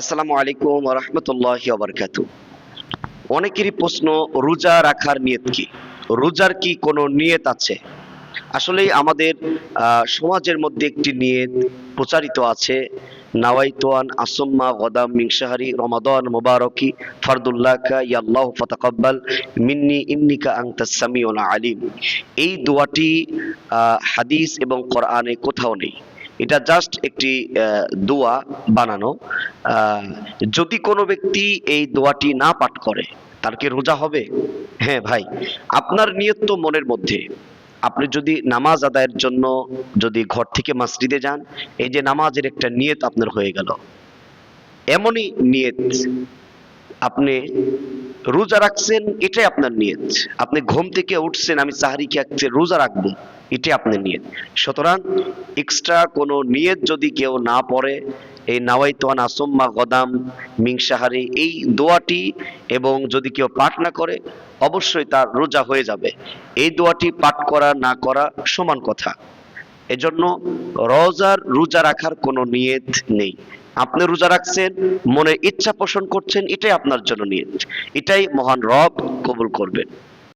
আসসালামু আলাইকুম রহমতুল্লাহ বারকাতু অনেকেরই প্রশ্ন, রোজা রাখার নিয়ত কি? রোজার কি কোনো নিয়ত আছে? আসলে আমাদের সমাজের মধ্যে একটি নিয়ত প্রচারিত আছে, নাওয়াইতোয়ান আসম্মা গদাম মিংসাহারি রমাদান মুবারকি ফারদুল্লাহকা ইয়াল্লাহ ফাতাকাব্বাল মিন্নি ইন্নিকা আনতাস সামিউল আলিম। এই দোয়াটি হাদিস এবং কোরআনে কোথাও নেই। এটা জাস্ট একটি দোয়া বানানো। যদি কোনো ব্যক্তি এই দোয়াটি না পাঠ করে, তার কি রোজা হবে? হ্যাঁ ভাই, আপনার নিয়ত তো মনের মধ্যে। আপনি যদি নামাজ আদায়ের জন্য যদি ঘর থেকে মসজিদে যান, এই যে নামাজের একটা নিয়ত আপনার হয়ে গেল। এমনই নিয়ত আপনি রোজা রাখছেন, এটাই আপনার নিয়ত। আপনি ঘুম থেকে উঠছেন, আমি সাহারি খেয়ে রোজা রাখব? এটাই আপনার নিয়ত। সুতরাং এক্সট্রা কোনো নিয়ত যদি কেউ না পড়ে, এই নাওয়াইতোয়ান আসম্মা গদাম মিংসাহারি এই দোয়াটি এবং যদি কেউ পাঠ না করে, অবশ্যই তার রোজা হয়ে যাবে। এই দোয়াটি পাঠ করা, না করা সমান কথা। এজন্য রোজার রোজা রাখার কোনো নিয়ত নেই। আপনি রোজা রাখছেন, মনে ইচ্ছা পোষণ করছেন, এটাই আপনার জন্য নিয়ত। এটাই মহান রব কবুল করবেন।